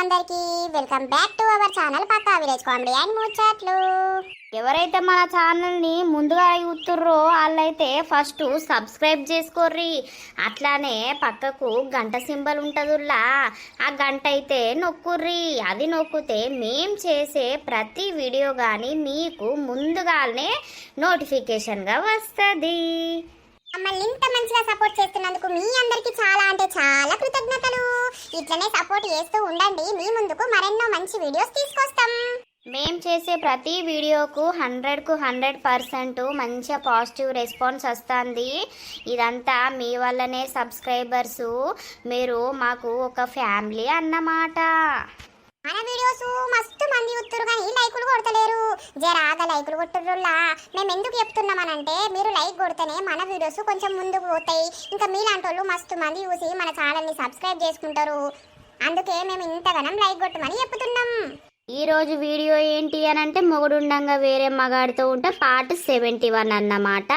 అందరికి welcome back to our channel Pakka village comedy and ముచ్చట్లు. ఎవరైతే మన ఛానల్ని ముందుగా చూస్తుర్రో వాళ్ళైతే ఫస్ట్ సబ్స్క్రైబ్ చేసుకోర్రి. అట్లానే పక్కకు గంట సింబల్ ఉంటుందిలా ఆ గంట అయితే నొక్కుర్రి. అది నొక్కితే మేం చేసే ప్రతి వీడియో కానీ మీకు ముందుగానే నోటిఫికేషన్గా వస్తుంది. మమ్మల్ని ఇంత మంచిగా సపోర్ట్ చేస్తున్నందుకు మీ అందరికీ చాలా అంటే చాలా కృతజ్ఞతలు. ఇట్లనే సపోర్ట్ చేస్తూ ఉండండి. మీ ముందుకు మరెన్నో మంచి వీడియోస్ తీసుకొస్తాం. మేం చేసే ప్రతి వీడియోకు హండ్రెడ్కు హండ్రెడ్ పర్సెంట్ మంచిగా పాజిటివ్ రెస్పాన్స్ వస్తుంది. ఇదంతా మీ వల్లనే సబ్స్క్రైబర్స్ మీరు మాకు ఒక ఫ్యామిలీ అన్నమాట. మన వీడియోస్ మస్తు మంది చూస్తురు కానీ లైకులు కొడతలేరు. జరాగా లైకులు కొట్టుర్రులా మేము ఎందుకు చెప్తున్నామనంటే మీరు లైక్ కొడితేనే మన వీడియోస్ కొంచెం ముందుకు పోతాయి. ఇంకా మీలాంటి వాళ్ళు మస్తు మంది చూసి మన ఛానల్ని సబ్స్క్రైబ్ చేసుకుంటారు. అందుకే మేము ఇంతగానం లైక్ కొట్టమని చెప్తున్నాం. ఈరోజు వీడియో ఏంటి అని అంటే మొగుడుండంగా వేరే మగాడితో ఉంటే పార్ట్ సెవెంటీ వన్ అన్నమాట.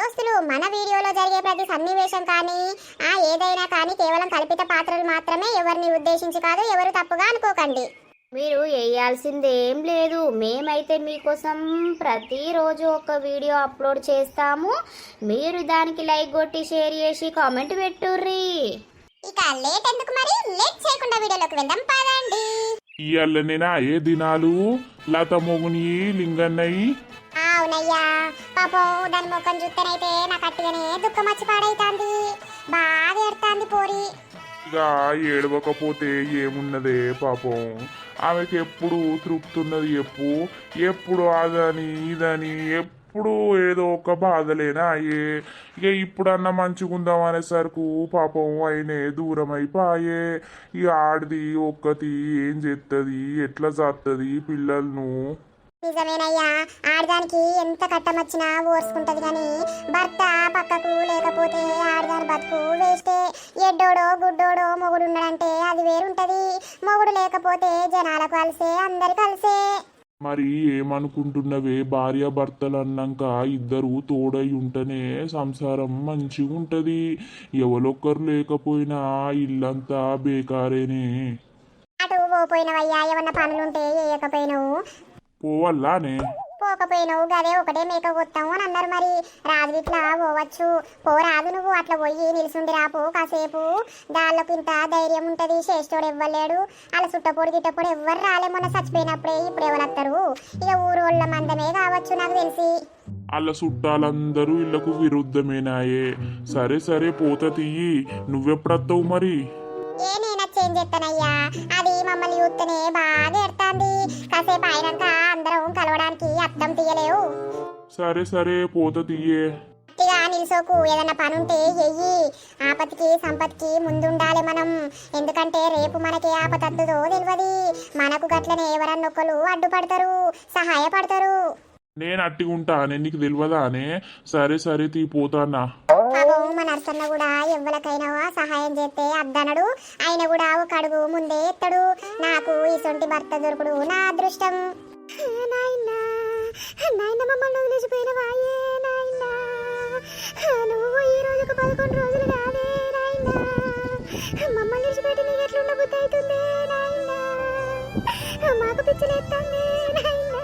దోస్తులు మన వీడియోలో జరిగే ప్రతి సన్నివేశం కానీ ఆ ఏదైనా కానీ కేవలం కల్పిత పాత్రలు మాత్రమే ఎవరిని ఉద్దేశించి కాదు ఎవరు తప్పుగా అనుకోకండి. మీరు వేయాల్సిందేం లేదు. మేమైతే మీకోసం ప్రతిరోజు ఒక వీడియో అప్లోడ్ చేస్తాము. మీరు దానికి లైక్ కొట్టి షేర్ చేసి కామెంట్ పెట్టుర్రి. ఇక లేట్ ఎందుకు మరి? లేట్ చేయకుండా వీడియోలోకి వెళ్దాం పదండి. ఇయ్యాలనేనా ఏ దినాలు? లత మొగుని లింగన్నయి అవునయ్యా. పాపం దాని ముఖం చూస్తేనైతే నాకు అట్టిగానే దుఃఖం వచ్చి పాడైతాంది. బాగా ఏడుతాంది పోరి. ఇక ఏడవకపోతే ఏమున్నదే పాపం. ఆమెకి ఎప్పుడు తృప్తి ఉన్నది ఎప్పు. ఎప్పుడు అదని ఇదని ఎప్పుడు ఏదో ఒక బాధలేనా అయ్యే. ఇక ఇప్పుడన్నా మంచిగుందాం అనేసరికి పాపం అయినే దూరం అయిపోయే ఇక ఆడిది ఒక్కతి ఏం చేస్తుంది ఎట్లా చేస్తుంది పిల్లలను. నిజమేనయ్యా. ఆడదానికి ఎంత కట్టమచ్చినా ఓర్చుకుంటది కానీ భర్త పక్కకు లేకపోతే ఆడదాని బతుకు వేస్టే. ఎడ్డోడో గుడ్డోడో మొగుడు ఉన్నాడంటే అది వేరుంటది. మొగుడు లేకపోతే జనాలకు కలిసే అందరు కలిసే మరి ఏమనుకుంటున్నవే? భార్య భర్తలు అన్నాక ఇద్దరు తోడై ఉంటేనే సంసారం మంచిగా ఉంటది ఎవరొక్కరు లేకపోయినా ఇల్లంతా బేకారేనే. అటు పోయినవయ్యా. ఏమన్నా పనులుంటే వేయకపోయినావు పోవల్లానే. పోకపోయినావు గదే ఒకటే మేక కొత్తాము అని అన్నారు మరి. రాజు ఇట్లా పోవచ్చు. పోరాదు నువ్వు అట్లా పోయి నిలుసుండి రాపు కాసేపు. దానిలోకి ఇంత ధైర్యం ఉంటది చేసేటోడు ఎవ్వలేడు. అలా చుట్టపోడు గిట్టపోడు ఎవ్వరు రాలే మొన్న చచ్చిపోయినప్పుడే ఇప్పుడు ఎవరు వస్తారు ఇక ఊరు వాళ్ళ మందమే కావచ్చు నాకు తెలిసి. అల్ల చుట్టాలందరూ ఇళ్ళకు విరుద్ధమేనాయే. సరే సరే పోత తీయి. నువ్వెప్పుడత్తావు మరి? ఏ నేను చేంజ్ చేస్తానయ్యా అది మమ్మల్ని చూస్తేనే బాగా ఎడతాంది. కాసేపు అయినాక అందరం కలవడానికి అద్దం తీయలేవు. సరే సరే పోత తీయే. గట్టిగా నిల్సోకు ఏదన్నా పని ఉంటే ఎయ్యి. ఆపత్తికి సంపత్తికి ముందుండాలి మనం. ఎందుకంటే రేపు మనకి ఆపతద్దుదో తెలియదు మనకు గట్లనే ఎవరన్నొక్కరు అడ్డుపడతారు సహాయపడతారు. నేను అట్టిగుంటానే నీకు తెలియదానే సరే సరే తీ పోతానా మన నర్సన్న కూడా ఎవ్వలకైనా సహాయం చేస్తే అద్దనడు. ఆయన కూడా ఒక అడుగు ముందే ఎత్తడు. నాకు ఈ సొంటి భర్త దొరుకుడు నా అదృష్టం. నాయనా నాయన మమ్మల్ని వదిలేసిపోయినవా నాయనా. నువ్వు ఈ రోజుకు పదకొండు రోజులు కాదే నాయనా. మమ్మల్ని విడిచిపెట్టి నీకు ఎట్లుండ బుద్ధి అవుతుంది నాయనా. మాకు పిచ్చలేస్తుంది నాయనా.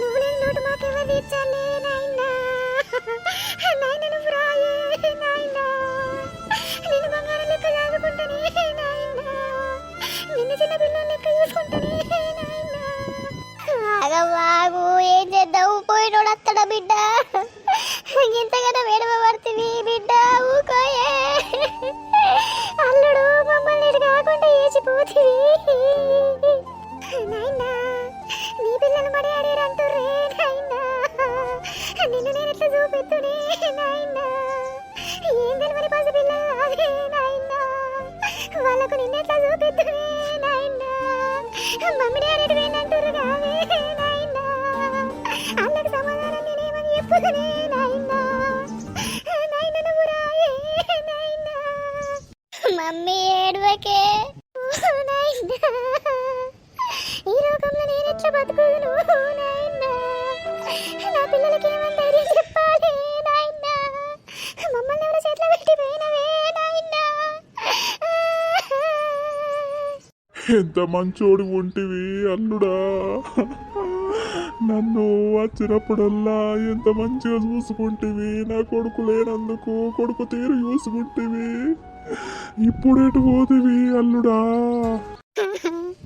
నువ్వు లేని లోటు మాకెవరు తీర్చాలి నాయనా. నాయన ఆగవాగు ఏం చేద్దావు పోయినోడు అత్తడ బిడ్డ ఇంతకన్నా వేడమ పడుతుంది బిడ్డ ఊకోయే అల్లుడు మమ్మల్ని ఇటు కాకుండా ఏచిపోతుంది నాయనా నీ పిల్లలు మడి ఆడారంటుర్రే నాయనా నిన్ను నేను ఎట్లా చూపెత్తునే నాయనా ఏం తెలియని పసి పిల్లలు అదే నాయనా వాళ్ళకు నిన్నెట్లా చూపెత్తునే నాయనా మమ్మీ నాకే. ఈ లోకంలో నేను ఎట్లా బతుకును నా పిల్లలకి ఏమని ధైర్యం చెప్పాలి? నాయనా. మమ్మల్ని ఎవరో చేతిలో పెట్టిపోయినవే? నాయనా. ఎంత మంచోడు ఉంటివి అల్లుడా. నన్ను వచ్చినప్పుడల్లా ఎంత మంచిగా చూసుకుంటేవి. నా కొడుకు లేనందుకు కొడుకు తీరు చూసుకుంటేవి. ఇప్పుడు పోతివి అల్లుడా.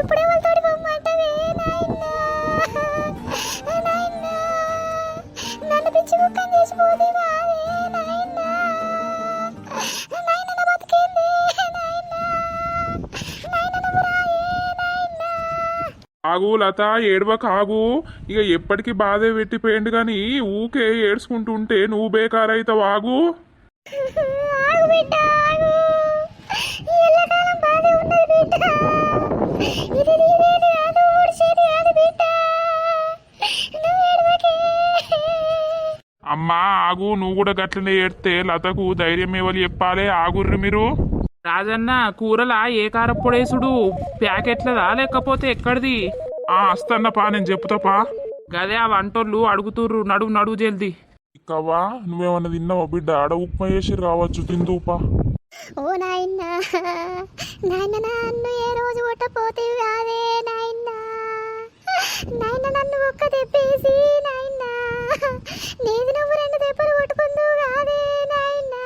ఇప్పుడే వాళ్ళతో ఆగు లత ఏడవక ఆగు. ఇక ఎప్పటికీ బాధే పెట్టిపోయింది కానీ ఊకే ఏడ్చుకుంటుంటే నువ్వు బేకారైతావు ఆగు. బిడ్డ. ఇది అమ్మా ఆగు నువ్వు కూడా గట్లనే ఏడితే లతకు ధైర్యం ఇవ్వాలి చెప్పాలి ఆగుర్రి మీరు. రాజన్న కూరలా ఏ కారప్పొడేసుడు ప్యాకెట్లదా లేకపోతే ఎక్కడిది? ఆ అస్తన్న పా నేను చెప్తాపా గదే ఆ వంటోళ్ళు అడుగుతుర్రు నడువు నడువు జల్ది. ఇక్కవా నువ్వేమన్నా తిన్నావా బిడ్డ? ఆడ ఉప్మా చేసి రావచ్చు తిందుపా ఓ నాయన నాయన నన్ను ఏ రోజు కొట్టపోతే నాయన నాయన నన్ను ఒక్క తెప్పేసి నాయన. నీది నువ్వు రెండు దెబ్బలు కొట్టుకుందు కాదే నాయనా.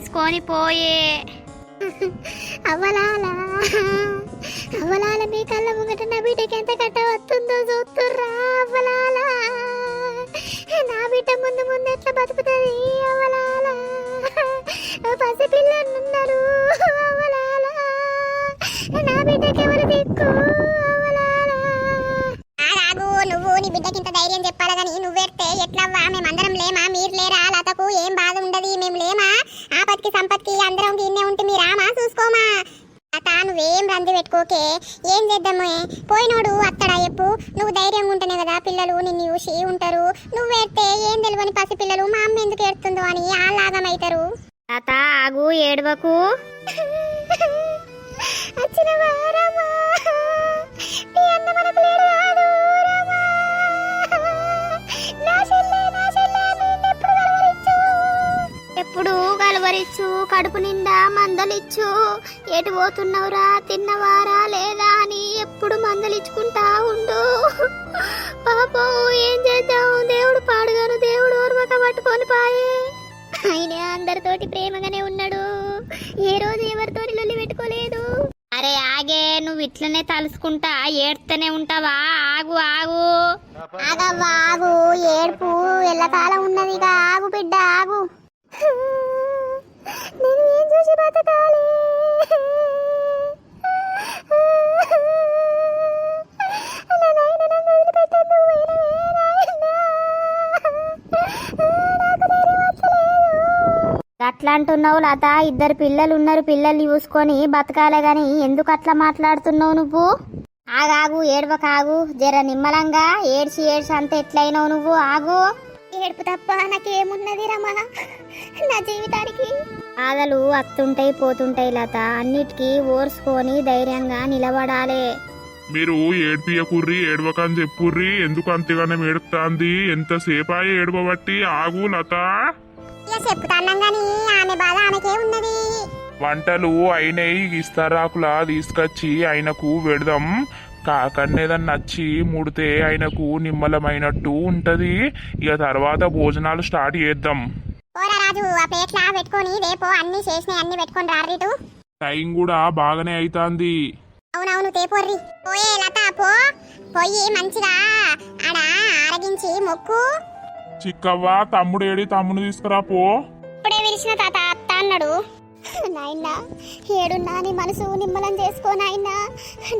తీసుకొని పోయే. అవలాల అవలాల మీ కళ్ళ ముంగట నా బిడ్డకి ఎంత కట్ట వస్తుందో చూస్తుర్రా అవలాల. నా బిడ్డ ముందు ముందు ఎట్లా బతుకుతుంది అవలాల. పసి పిల్లలున్నారు అవలాల. నా బిడ్డకి ఎవరు దిక్కు నువ్వు నీ బిడ్డకి ఇంత ధైర్యం చెప్పాలి కానీ నువ్వెడితే ఎట్లవ్వా? మేమందరం లేమా మీరు లేరా లతకు ఏం బాధ ఉండదు మేము లేమా ఆపత్కి సంపత్కి అందరం ఇన్నే ఉంటే మీ రామా చూసుకోమా లత నువ్వేం రంది పెట్టుకోకే ఏం చేద్దాము అందరితోటి ఉన్నాడు. ఏ రోజు ఎవరితో లొల్లి పెట్టుకోలేదు. అరే ఆగే నువ్వు ఇట్లనే తలుసుకుంటా ఏడ్తనే ఉంటావా? ఆగు ఆగు. ఆగవ్వా ఆగు. ఏడుపు ఎల్లకాలం ఉన్నది ఆగు బిడ్డ ఆగు. నేను ఏం చూసి బతకాలి? నా నాయన నన్ను వదిలిపెట్టద్దు పోయినవే నాయనా. నాకు ధైర్యం వస్తలేదు. అట్లా అంటున్నావు లత ఇద్దరు పిల్లలు ఉన్నారు పిల్లల్ని చూసుకొని బతకాలే గాని ఎందుకు అట్లా మాట్లాడుతున్నావు నువ్వు? ఆగాగు ఏడవక ఆగు జర నిమ్మలంగా ఏడ్చి ఏడ్చి అంత ఎట్లయినావు నువ్వు? ఆగు. ఏడుపు తప్ప నాకేమున్నది రమా? నా జీవితానికి? బాధలు అత్తుంటాయి పోతుంటాయి లత. అన్నిటికీ ఓర్చుకొని ధైర్యంగా నిలబడాలి. మీరు ఏడ్పియకుర్రి ఏడవకని చెప్పుర్రి ఎందుకు అంతగానం ఏడుపుతాంది? ఎంతసేపు అయ్యి ఏడవబట్టి ఆగు లత. చెప్తాన్నాం గాని ఆమె బాధ ఆమెకే ఉన్నది. వంటలు అయినవి ఇస్తారాకులా తీసుకొచ్చి ఆయనకు పెడదాం. కాకన్నేదన్నా నచ్చి ముడితే ఆయనకు నిమ్మలమైనట్టు ఉంటది. ఇక తర్వాత భోజనాలు స్టార్ట్ చేద్దాం. పోరా రాజు ఆ ప్లేట్లా పెట్టుకొని రేపు అన్ని చేసినాయి అన్ని పెట్టుకొని రారీటు టైం కూడా బాగానే అవుతాంది అవునవును తేపోర్రి. పోయే లత పో. పోయి మంచిగా ఆడ ఆరగించి మొక్కు. చిక్కవ్వ తమ్ముడేడి తమ్ముడు తీసుకురా పో. ఇప్పుడే తాత అత్త అన్నాడు. నాయనా ఏడున్నా నీ మనసు నిమ్మలం చేసుకో నాయనా.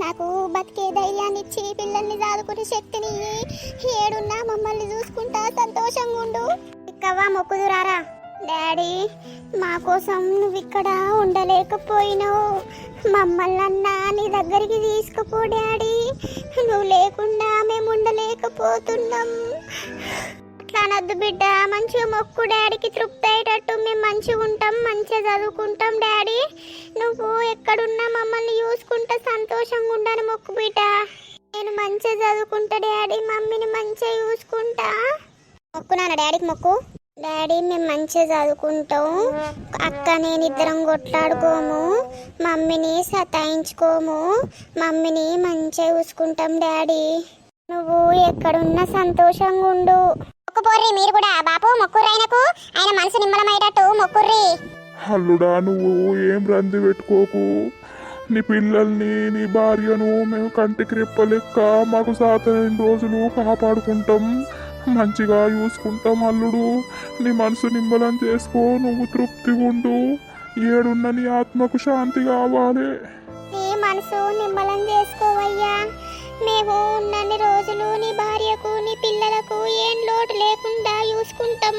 నాకు బతికే ధైర్యాన్ని ఇచ్చి పిల్లల్ని దాదుకునే శక్తిని ఇయ్యి. ఏడున్నా మమ్మల్ని చూసుకుంటా సంతోషంగా ఉండు. ఇక్కవ్వా మొక్కుదురారా డాడీ మా కోసం నువ్వు ఇక్కడ ఉండలేకపోయినావు. మమ్మల్ని అన్నా నీ దగ్గరికి తీసుకుపో డాడీ. నువ్వు లేకుండా మేము ఉండలేకపోతున్నాం. అట్లా అనొద్దు బిడ్డ. మంచిగా మొక్కు డాడీకి తృప్తి అయ్యేటట్టు మేము మంచిగా ఉంటాం మంచిగా చదువుకుంటాం డాడీ. నువ్వు ఎక్కడున్నా మమ్మల్ని చూసుకుంటా సంతోషంగా ఉండను మొక్కు బిడ్డ. నేను మంచిగా చదువుకుంటా డాడీ. మమ్మీని మంచిగా చూసుకుంటా. మొక్కు నాన్న డాడీకి మొక్కు. డాడీ మేము మంచిగా చదువుకుంటాం. అక్క నేను ఇద్దరం కొట్లాడుకోము. మమ్మీని సతాయించుకోము. మమ్మీని మంచిగా చూసుకుంటాం డాడీ. నువ్వు ఎక్కడున్నా సంతోషంగా ఉండు. మొక్కుపోర్రి మీరు కూడా బాపు మొక్కుర్రి ఆయనకు ఆయన మనసు నిమ్మలమయ్యేటట్టు మొక్కుర్రి. అల్లుడా నువ్వు ఏం రంది పెట్టుకోకు. నీ పిల్లల్ని నీ భార్యను మేము కంటికి రెప్పలెక్క మాకు సాతైన రోజులు కాపాడుకుంటాం. మంచిగా చూసుకుంటాం అల్లుడు. నీ మనసు నిమ్మలం చేసుకో నువ్వు తృప్తిగా ఉండు. ఏడున్న నీ ఆత్మకు శాంతి కావాలి. నీ మనసు నిమ్మలం చేసుకోవయ్యా. మేము ఉన్నన్ని రోజులు నీ భార్యకు నీ పిల్లలకు ఏం లోటు లేకుండా చూసుకుంటాం.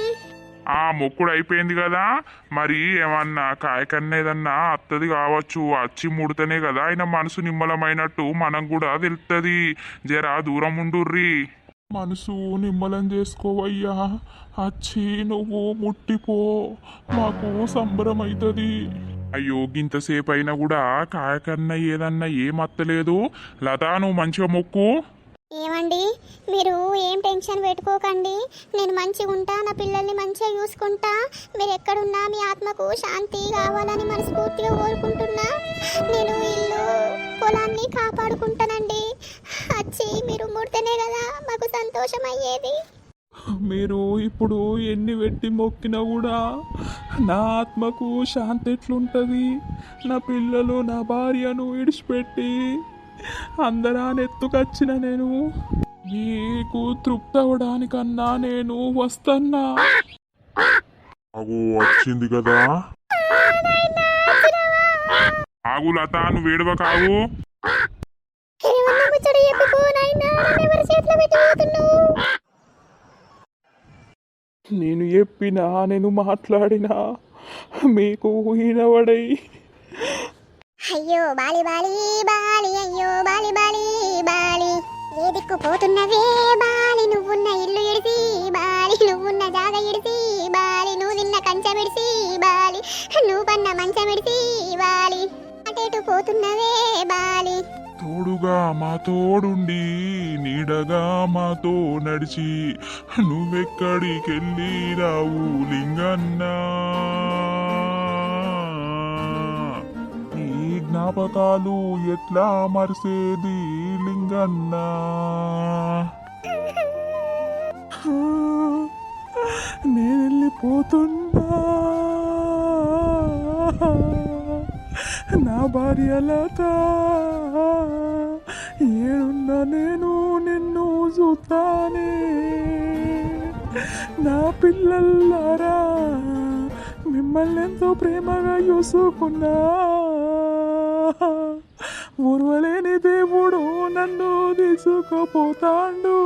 ఆ మొక్కుడు అయిపోయింది కదా. మరి ఏమన్నా కాయకన్నా ఏదన్నా అత్తది కావచ్చు వచ్చి ముడితేనే కదా. ఆయన మనసు నిమ్మలమైనట్టు మనకు కూడా తెలుస్తుంది జరా దూరం ఉండుర్రి. మనసు నిమ్మలం చేసుకోవయ్యా. వచ్చి నువ్వు ముట్టిపో. మాకు సంబరం అవుతుంది అయ్యో గింతసేపు అయినా కూడా కాయకన్నా ఏదన్నా ఏం అత్తలేదు లతా నువ్వు మంచిగా మొక్కు. ఏమండి? మీరు ఏం టెన్షన్ పెట్టుకోకండి. నేను మంచిగా ఉంటా నా పిల్లల్ని మంచిగా చూసుకుంటా. మీరు ఎక్కడున్నా మీ ఆత్మకు శాంతి కావాలని మనస్ఫూర్తిగా కోరుకుంటున్నా. నేను ఇల్లు పొలాన్ని కాపాడుకుంటానండి. వచ్చి మీరు ముడితేనే కదా మాకు సంతోషం అయ్యేది మీరు ఇప్పుడు ఎన్ని పెట్టి మొక్కినా కూడా నా ఆత్మకు శాంతి ఎట్లుంటుంది? నా పిల్లలు నా భార్యను ఇడిచిపెట్టి అందరాని ఎత్తుకొచ్చిన నేను. నీకు తృప్తి అవ్వడానికన్నా నేను వస్తన్నా. అగో వచ్చింది కదా. ఆగు లత నువ్వు వేడవ కావు ఏమన్నా ముచ్చట చెప్పుకో నాయనా నన్ను ఎవరి చేతిలో పెట్టబోతున్నావు నేను చెప్పినా నేను మాట్లాడినా మీకు ఈనవడై అయ్యో బాలి బాలి బాలి అయ్యో బాలి బాలి బాలి. ఏ దిక్కు పోతున్నవే బాలి నువ్వున్న ఇల్లు ఇడిసి బాలి నువ్వున్న జాగ ఇడిసి బాలి నువ్వు నిన్న కంచం ఇడిసి బాలి నువ్వు పన్న మంచం ఇడిసి బాలి. అటేటు పోతున్నవే బాలి. తోడుగా మా తోడుండి నీడగా మాతో నడిచి నువ్వెక్కడికెళ్ళి రావు లింగన్నా? ఈ జ్ఞాపకాలు ఎట్లా మరిసేది లింగన్నా? నేను వెళ్ళిపోతున్నా నా భార్య లత ఏడున్నా నేను నిన్ను చూస్తానే. నా పిల్లలారా మిమ్మల్ని ఎంతో ప్రేమగా చూసుకున్నా. ఊర్వలేని దేవుడు నన్ను తీసుకుపోతాండు.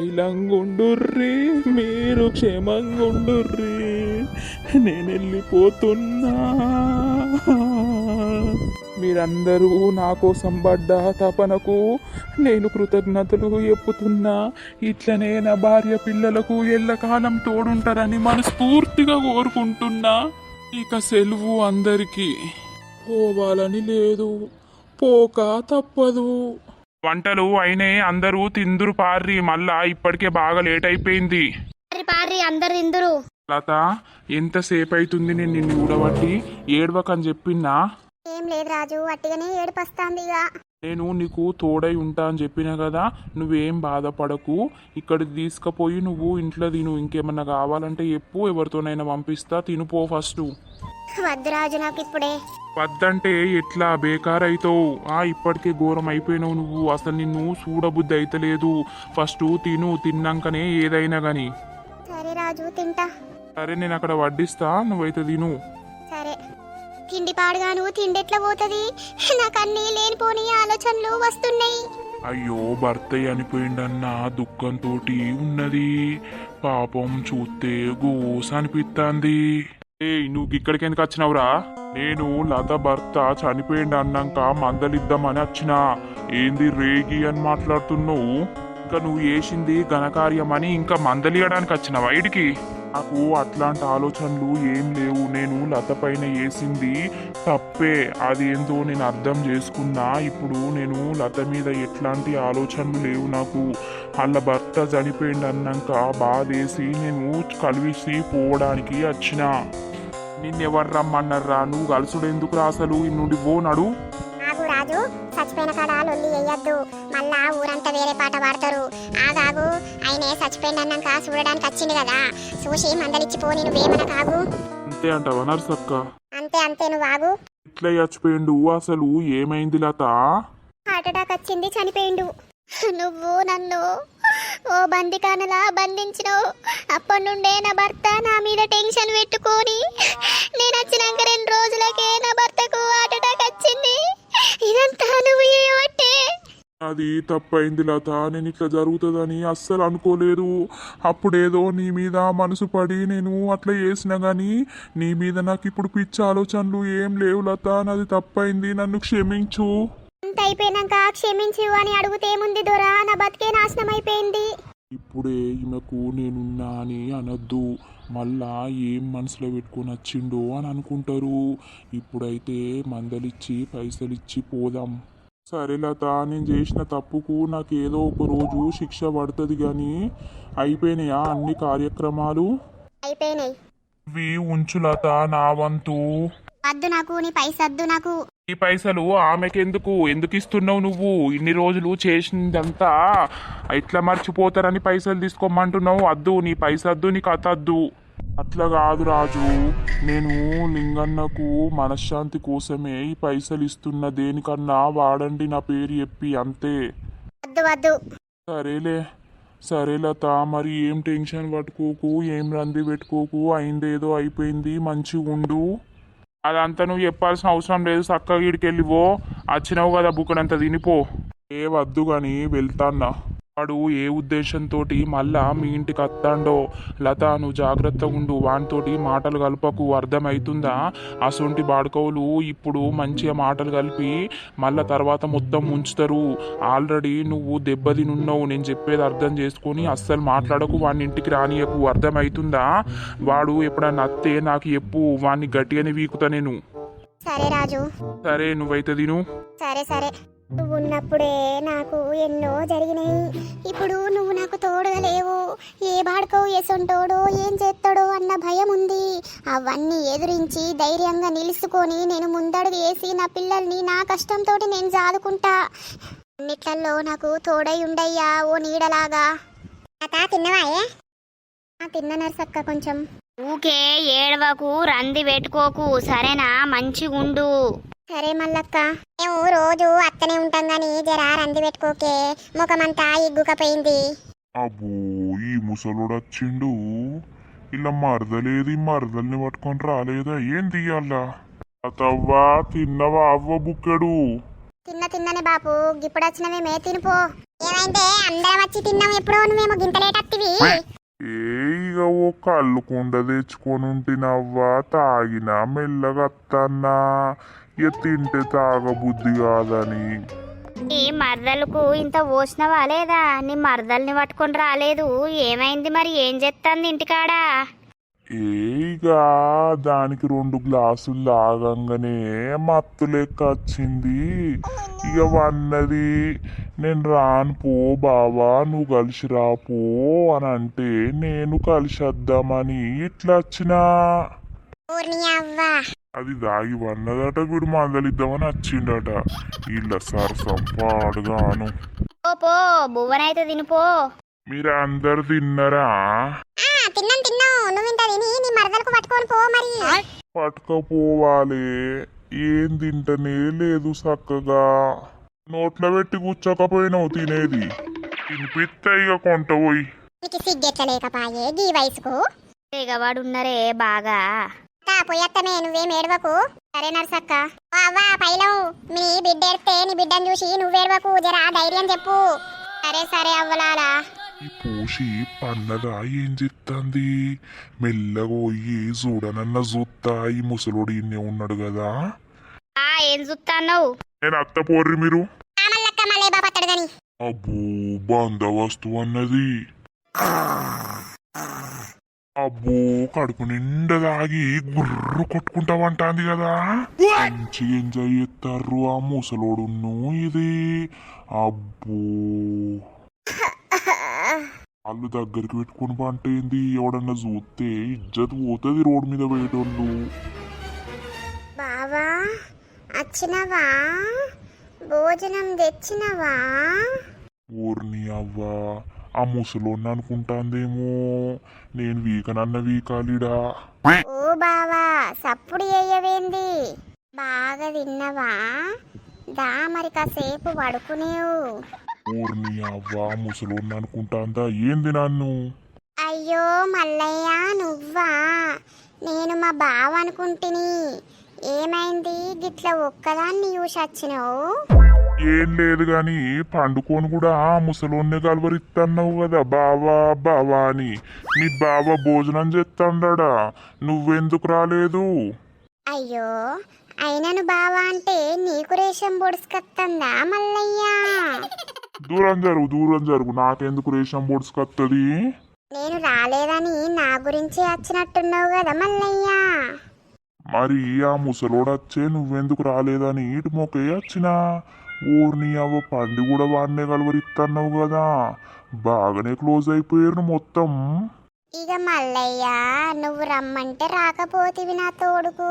ఇలంగుండుర్రి మీరు క్షేమంగుండుర్రీ. నేను వెళ్ళిపోతున్నా మీరందరూ నా కోసం పడ్డ తపనకు నేను కృతజ్ఞతలు చెప్పుతున్నా. ఇట్లనే నా భార్య పిల్లలకు ఎల్లకాలం తోడుంటారని మనస్ఫూర్తిగా కోరుకుంటున్నా. ఇక సెలవు అందరికీ. పోవాలని లేదు. పోక తప్పదు. వంటలు అయినాయి అందరూ తిందురు పార్రి మళ్ళా ఇప్పటికే బాగా లేట్ అయిపోయింది. పార్రి అందరు తిందురు. లత ఎంతసేపు అవుతుంది నేను నిన్ను చూడబట్టి ఏడవకని చెప్పినా ఏం లేదు రాజు అట్టిగానే ఏడుపస్తాంది ఇక. నేను నీకు తోడై ఉంటా అని చెప్పినా కదా నువ్వేం బాధపడకు. ఇక్కడికి తీసుకుపోయి నువ్వు ఇంట్లో తిను ఇంకేమన్నా కావాలంటే చెప్పు ఎవరితోనైనా పంపిస్తా తినుపో ఫస్ట్. వద్దు రాజు నాకు ఇప్పుడే. వద్దంటే ఎట్లా? బేకార్ అవుతావు ఆ ఇప్పటికే ఘోరం అయిపోయినావు నువ్వు. అసలు నిన్ను చూడబుద్ధి అయితలేదు. ఫస్ట్ తిను తిన్నాకనే ఏదైనా గాని. సరే రాజు తింటా. సరే నేను అక్కడ వడ్డిస్తా నువ్వైతే తిను. సరే. తిండి పాడుగాను తిండి ఎట్లా పోతుంది? నాకు అన్ని లేనిపోని ఆలోచనలు వస్తున్నాయి. అయ్యో భర్త చనిపోయిండన్న దుఃఖంతో ఉన్నది. పాపం చూస్తే గోస అనిపిస్తాంది ఏయ్ నువ్వు ఇక్కడికి ఎందుకు వచ్చినావురా? నేను లత భర్త చనిపోయిండు అన్నాక మందలిద్దామని వచ్చిన. ఏంది రేగి అని మాట్లాడుతున్నావు? ఇంకా నువ్వు చేసింది ఘనకార్యమని ఇంకా మందలియడానికి వచ్చినావా ఇడికి? నాకు అట్లాంటి ఆలోచనలు ఏం లేవు. నేను లత పైన వేసింది తప్పే. అది ఏందో నేను అర్థం చేసుకున్నా. ఇప్పుడు నేను లత మీద ఎట్లాంటి ఆలోచనలు లేవు నాకు. వాళ్ళ భర్త చనిపోయిండు అన్నాక బాధేసి నేను కలిసి పోవడానికి వచ్చిన. నిన్నెవరు రమ్మన్నారా? నువ్వు కలుసుడు ఎందుకు రా అసలు నుండి పో నడు. రాజు చచ్చిపోయిన కాడ లొల్లి వేయద్దు మళ్ళా ఊరంతా వేరే పాట పాడతారు. ఆగాగు ఆయనే చచ్చిపోయింది అన్నాక చూడడానికి వచ్చింది కదా. చూసి మందలిచ్చిపోని నువ్వేమన్నా కాగు. అంతే అంటావా నర్సక్క? అంతే అంతే నువ్వు ఆగు. ఇట్లా చచ్చిపోయిండు అసలు ఏమైంది లత? హార్ట్ అటాక్ వచ్చింది చనిపోయిండు. నువ్వు నన్ను ఓ బందికానలా బంధించినావు. అప్పటి నుండే నా భర్త నా మీద టెన్షన్ పెట్టుకొని అది తప్పైంది లత. నేను ఇట్లా జరుగుతుందని అస్సలు అనుకోలేదు. అప్పుడేదో నీ మీద మనసు పడి నేను అట్లా చేసిన గాని నీ మీద నాకు ఇప్పుడు పిచ్చి ఆలోచనలు ఏం లేవు లత. నాది తప్పైంది. నన్ను క్షమించు. అంత అయిపోయినాక క్షమించు అని అడిగితే ఏముంది దొరా? నా బతికే నాశనం అయిపోయింది. ఇప్పుడే ఈమెకు నేనున్నా అని అనొద్దు. మళ్ళా ఏం మనసులో పెట్టుకొని వచ్చిండో అని అనుకుంటారు. ఇప్పుడైతే మందలిచ్చి పైసలు ఇచ్చి పోదాం. సరే లత నేను చేసిన తప్పుకు నాకు ఏదో ఒక రోజు శిక్ష పడుతుంది కానీ అయిపోయినాయా అన్ని కార్యక్రమాలు? అయిపోయినాయి. ఇవి ఉంచు లత నా వంతు. వద్దు నాకు నీ పైసద్దు నాకు. ఈ పైసలు ఆమెకెందుకు? ఎందుకు ఇస్తున్నావు నువ్వు? ఇన్ని రోజులు చేసిందంతా ఇట్లా మర్చిపోతారని పైసలు తీసుకోమంటున్నావు. అద్దు నీ పైసద్దు నీ కథ అద్దు అట్లా కాదు రాజు. నేను లింగన్నకు మనశ్శాంతి కోసమే ఈ పైసలు ఇస్తున్న. దేనికన్నా వాడండి నా పేరు చెప్పి అంతే. వద్దు వద్దు. సరేలే. సరే లత మరి ఏం టెన్షన్ పట్టుకోకు ఏం రంది పెట్టుకోకు అయిందేదో అయిపోయింది మంచిగా ఉండు. అదంతా నువ్వు చెప్పాల్సిన అవసరం లేదు చక్కగా ఇడికెళ్ళిపో వచ్చినావు కదా బుక్కడంతా తినిపో. ఏ వద్దు కానీ వెళ్తాన్నా. వాడు ఏ ఉద్దేశంతో మళ్ళా మీ ఇంటికి వస్తాండో లత నువ్వు జాగ్రత్తగా ఉండు వానితోటి మాటలు కలపకు అర్థమవుతుందా అసొంటి బాడుకోవులు ఇప్పుడు మంచిగా మాటలు కలిపి మళ్ళా తర్వాత మొత్తం ఉంచుతారు ఆల్రెడీ నువ్వు దెబ్బతినున్నావు నేను చెప్పేది అర్థం చేసుకొని అస్సలు మాట్లాడకు వాడిని ఇంటికి రానియకు అర్థమవుతుందా వాడు ఎప్పుడన్నా అత్తే నాకు చెప్పు వాడిని గట్టిగానే వీకుతా నేను. సరే రాజు. సరే నువ్వైతే తిను. సరే సరే. నువ్వు ఉన్నప్పుడే నాకు ఎన్నో జరిగినాయి. ఇప్పుడు నువ్వు నాకు తోడుగా లేవు ఏ బాడుకో ఎసొంటోడో ఏం చేస్తాడో అన్న భయం ఉంది అవన్నీ ఎదురించి ధైర్యంగా నిలుసుకొని నేను ముందడుగు వేసి నా పిల్లల్ని నా కష్టంతో నేను చాదుకుంటా అన్నిట్లలో నాకు తోడై ఉండయ్యా ఓ నీడలాగా. తిన్నవాయే తిన్న నర్సక్క కొంచెం. ఊకే ఏడవకు రంది పెట్టుకోకు. సరేనా? మంచిగుండు. సరే మల్లక్క. మేము రోజు అత్తనే ఉంటాం గాని జరా రంది పెట్టుకోకే. ముఖమంతా ఇగ్గుకపోయింది. అబ్బో ఈ ముసలోడు వచ్చిండు ఇలా మరదలేదు మరదల్ని పట్టుకొని రాలేదా? ఏం తీయాలా అతవ్వా తిన్నవా? అవ్వ బుక్కడు. తిన్న తిన్ననే బాపు ఇప్పుడు వచ్చినవేమే తినిపో ఏమైందే? అందరం వచ్చి తిన్నాం ఎప్పుడో నువ్వేమో గింతలేటత్తివి. ఏ ఇక ఓ కళ్ళు కుండ తెచ్చుకొని ఉంటినవ్వా తాగినా మెల్లగా అత్తన్నా ఇక తింటే తాగబుద్ధి కాదని. నీ మరదలకు ఇంత పోసినవా లేదా? నీ మరదల్ని పట్టుకొని రాలేదు. ఏమైంది మరి? ఏం చెప్తాంది ఇంటికాడ? ఏగా దానికి రెండు గ్లాసులు లాగంగానే మత్తు లెక్క వచ్చింది. ఇక వన్నది నేను రాను పో బావా నువ్వు కలిసి రా పో అని అంటే నేను కలిసి వద్దామని ఇట్లా వచ్చినా అది దాగి వన్నదట వీడు మందలిద్దామని వచ్చిండట వీళ్ళ సరసం పాడుగాను పో పో బువ్వనైతే తినిపో మీరు అందరు తిన్నరా? ఆ, తిన్నాం తిన్నాం. నువ్వు ఇంత తిని నీ మరదలకు పట్టుకొని పో మరి. పట్టుకపోవాలి. ఏం తింటనే లేదు చక్కగా. నోట్లో పెట్టి కూర్చోకపోయినావు తినేది. తినిపిస్తే ఇక కొంట పోయి. నీకు సిగ్గెట్ల లేకపాయే గీ వయసుకు. ఉన్నరే బాగా. తా పోయత్తమే నువ్వేం ఏడవకు. సరే నర్సక్క. అవ్వా పైలం మీ బిడ్డ ఏడితే నీ బిడ్డను చూసి నువ్వేడవకు జరా ధైర్యం చెప్పు. సరే సరే అవ్వలాలా ఈ పూసి పన్నగా ఏం చెప్తాంది? మెల్లగా పోయి చూడనన్న చూస్తా ఈ ముసలోడు ఇన్నే ఉన్నాడు కదా. ఆ ఏం చూస్తాన్నావు నేను అత్త పోర్రి మీరు? అబ్బో బందోబస్తు అన్నది. అబ్బో కడుపు నిండా తాగి గుర్రు కొట్టుకుంటావంటాంది కదా. మంచి ఎంజాయ్ చేస్తారు ఆ ముసలోడును ఇది. అబ్బో. వాళ్ళు దగ్గరికి పెట్టుకుని పంట ఏంది? ఎవడన్నా చూస్తే ఇజ్జత్ పోతుంది రోడ్డు మీద పోయేటోళ్ళు. బావా వచ్చినవా? భోజనం తెచ్చినవా? ఊరిని అవ్వా. ఆ ముసలోడిని అనుకుంటాందేమో? నేను వీకనన్న వీకాలిడా? ఓ బావా సప్పుడు చెయ్యవేంది బాగా తిన్నవా? దా మరి కాసేపు పడుకునేవు. ఊరిని అవ్వా ముసలోడిని అనుకుంటాందా? ఏంది నన్ను? అయ్యో మల్లయ్య నువ్వా? నేను మా బావ అనుకుంటుని. ఏమైంది? గిట్ల ఒక్కదాన్ని చూసి వచ్చినావు? ఏం లేదు గాని పండుకొని కూడా ఆ ముసలోన్నే కలవరిత్తన్నావు కదా బావా బావా అని మీ బావ భోజనం చేస్తాడా నువ్వెందుకు రాలేదు? అయ్యో అయినను బావా అంటే నీకు రేషం బొడుసుకత్తందా మల్లయ్య? దూరం జరుగు దూరం జరుగు. నాకెందుకు రేషం బొడుసుకొత్తది నేను రాలేదని నా గురించే వచ్చినట్టున్నావు కదా మల్లయ్య? మరి ఆ ముసలోడొచ్చే నువ్వెందుకు రాలేదని ఇటు మొకే వచ్చినా ఊరిని అవ్వ కూడా వాడినే కలవరిత్తన్నావు కదా. బాగానే క్లోజ్ అయిపోయారు మొత్తం. ఇక మల్లయ్య నువ్వు రమ్మంటే రాకపోతివి నా తోడుకు.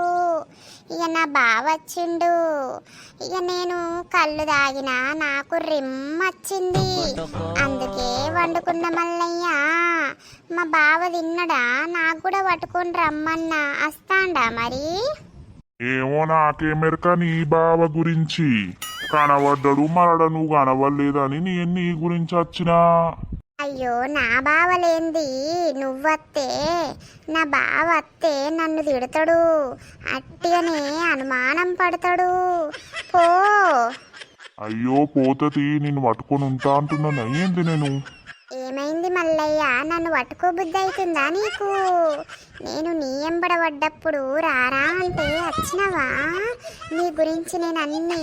ఇక నా బావ వచ్చిండు. ఇక నేను కళ్ళు తాగినా నాకు రిమ్ వచ్చింది. అందుకే వండుకున్న మల్లయ్య మా బావ తిన్నడా? నాకు కూడా పట్టుకొని రమ్మన్నా. వస్తాండా మరి? ఏమో నాకేమెరక నీ బావ గురించి. కనబడ్డాడు మరడ నువ్వు కనబడలేదని నేను నీ గురించి వచ్చినా అయ్యో నా బావలేంది నువ్వత్తే నా బావ అత్తే నన్ను తిడతాడు. అట్టిగానే అనుమానం పడతాడు. పో. అయ్యో పోతది నిన్ను పట్టుకొని ఉంటా అంటున్నాను? ఏంది నేను? ఏమైంది మల్లయ్య? నన్ను పట్టుకోబుద్ధి అవుతుందా నీకు? నేను నీ ఎంబడ పడ్డప్పుడు రారా అంటే వచ్చినవా? నీ గురించి నేను అన్నీ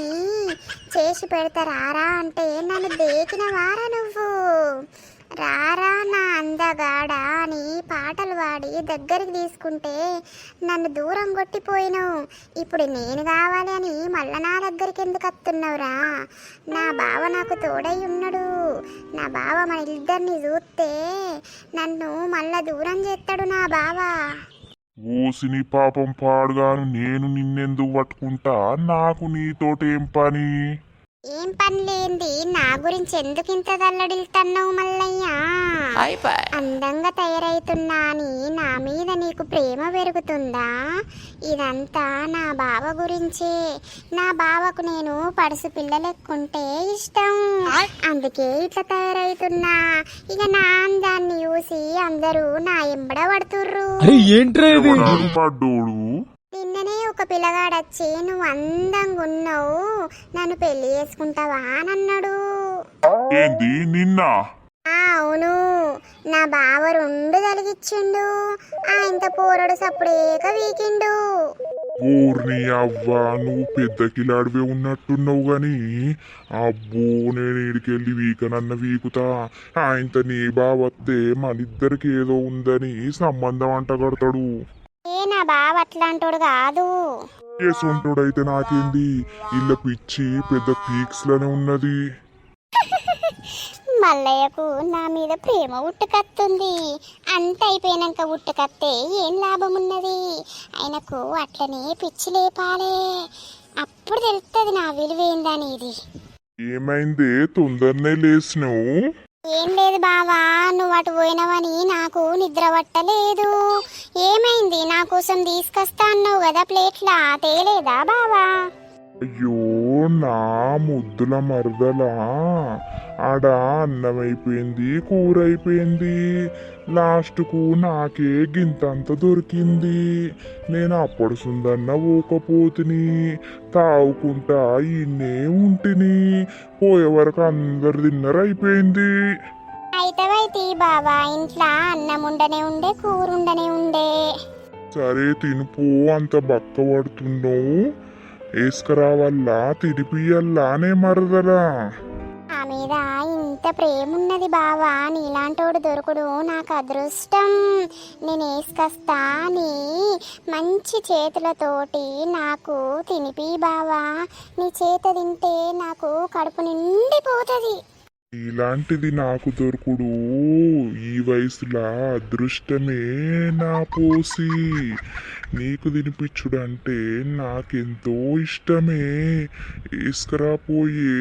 చేసి పెడతా రారా అంటే నన్ను దేకినవారా నువ్వు? రారా నా అందగాడా? అని పాటలు పాడి దగ్గరికి తీసుకుంటే నన్ను దూరం కొట్టిపోయినావు. ఇప్పుడు నేను కావాలి అని మళ్ళా నా దగ్గరికి ఎందుకు వస్తున్నావురా? నా బావ నాకు తోడై ఉన్నాడు. నా బావ మన ఇద్దరిని చూస్తే నన్ను మళ్ళా దూరం చేస్తాడు నా బావ. ఓసిని పాపం పాడుగాను నేను నిన్నెందుకు పట్టుకుంటా? నాకు నీతోటేం పని? ఏం పని లేంది నా గురించి ఎందుకు ఇంత దల్లడిల్తన్నావు మల్లయ్య? అందంగా తయారైతున్నా అని నా మీద నీకు ప్రేమ పెరుగుతుందా? ఇదంతా నా బావ గురించే. నా బావకు నేను పడుసు పిల్లలెక్కుంటే ఇష్టం. అందుకే ఇట్లా తయారైతున్నా. ఇక నా అందాన్ని చూసి అందరూ నా ఎంబడ పడుతుర్రు. నిన్ననే ఒక పిల్లగాడొచ్చి నువ్వు అందంగా ఉన్నావు నన్ను పెళ్ళి చేసుకుంటావా? అని అన్నాడు. ఏంది? నిన్న? అవును. నా బావ రెండు తలిగిచ్చిండు. ఆ ఇంత పోరడు సప్పుడేక వీకిండు. ఊర్ని అవ్వ నువ్వు పెద్ద కిలాడివే ఉన్నట్టున్నావు గాని అబ్బో నేను ఈడికెళ్ళి వీకనన్న వీకుతా. ఆయనతో నీ బావత్తే మనిద్దరికి ఏదో ఉందని సంబంధం అంట కడతాడు ఏ నా బావ అట్లాంటోడు కాదు. చేసుంటాడైతే నాకేంది? ఇళ్ళ పిచ్చి పెద్ద పీక్స్లోనే ఉన్నది. మల్లయ్యకు నా మీద ప్రేమ ఉట్టుకత్తుంది. అంత అయిపోయినాక ఉట్టుకత్తే ఏం లాభం ఉన్నది ఆయనకు అట్లనే పిచ్చి లేపాలే. అప్పుడు తెలుస్తుంది నా విలువేందని ఇది ఏమైందే? తొందరనే లేచినావు ఏం లేదు బావా నువ్వు అటు పోయినవని నాకు నిద్ర పట్టలేదు. ఏమైంది? నా కోసం తీసుకొస్తా అన్నావు కదా ప్లేట్లా తేలేదా బావా? అయ్యో నా ముద్దుల మరదలా. ఆడ అన్నం అయిపోయింది కూర అయిపోయింది లాస్ట్కు నాకే గింతంత దొరికింది. నేను అప్పుడు సుందన్న ఊకపోతిని తాగుకుంటా ఇన్నే ఉంటిని. పోయే వరకు అందరు తిన్నర అయిపోయింది. అయితవైతే బావా ఇంట్లో అన్నం ఉండనే ఉండే కూర ఉండనే ఉండే. సరే తినుపో అంత బక్క పడుతున్నావు వేసుకురావల్లా తినిపియల్లానే మరదలా. ఆ మీద ఇంత ప్రేమ ఉన్నది బావా నీలాంటోడు దొరుకుడు నాకు అదృష్టం. నేను వేసుకొస్తా నీ మంచి చేతులతోటి నాకు తినిపి బావా. నీ చేత తింటే నాకు కడుపు నిండిపోతుంది. ఇలాంటిది నాకు దొరుకుడు. ఈ వయసులా అదృష్టమే నా పోసి. నీకు తినిపించుడంటే నాకెంతో ఇష్టమే. ఇసుకరాపోయే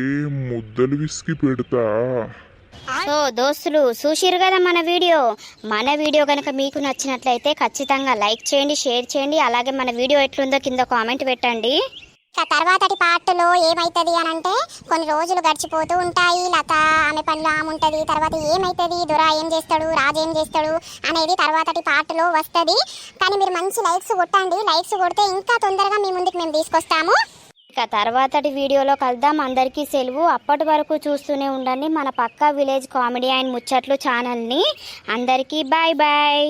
ముద్దలు విసికి పెడతా. సో దోస్తులు చూసిరు కదా మన వీడియో? మన వీడియో కనుక మీకు నచ్చినట్లయితే ఖచ్చితంగా లైక్ చేయండి షేర్ చేయండి. అలాగే మన వీడియో ఎట్లుందో కింద కామెంట్ పెట్టండి. తర్వాతటి పార్ట్లో ఏమవుతుంది అని అంటే కొన్ని రోజులు గడిచిపోతూ ఉంటాయి లత. ఆమె పనులు ఆమె ఉంటుంది తర్వాత ఏమవుతుంది దొర ఏం చేస్తాడు రాజు ఏం చేస్తాడు అనేది తర్వాతటి పార్ట్లో వస్తుంది. కానీ మీరు మంచి లైక్స్ కొట్టండి లైక్స్ కొడితే ఇంకా తొందరగా మీ ముందుకు మేము తీసుకొస్తాము. ఇక తర్వాతటి వీడియోలో కలుద్దాం. అందరికీ సెలవు. అప్పటి వరకు చూస్తూనే ఉండండి మన పక్క విలేజ్ కామెడీ అండ్ ముచ్చట్లు ఛానల్ని. అందరికీ బాయ్ బాయ్.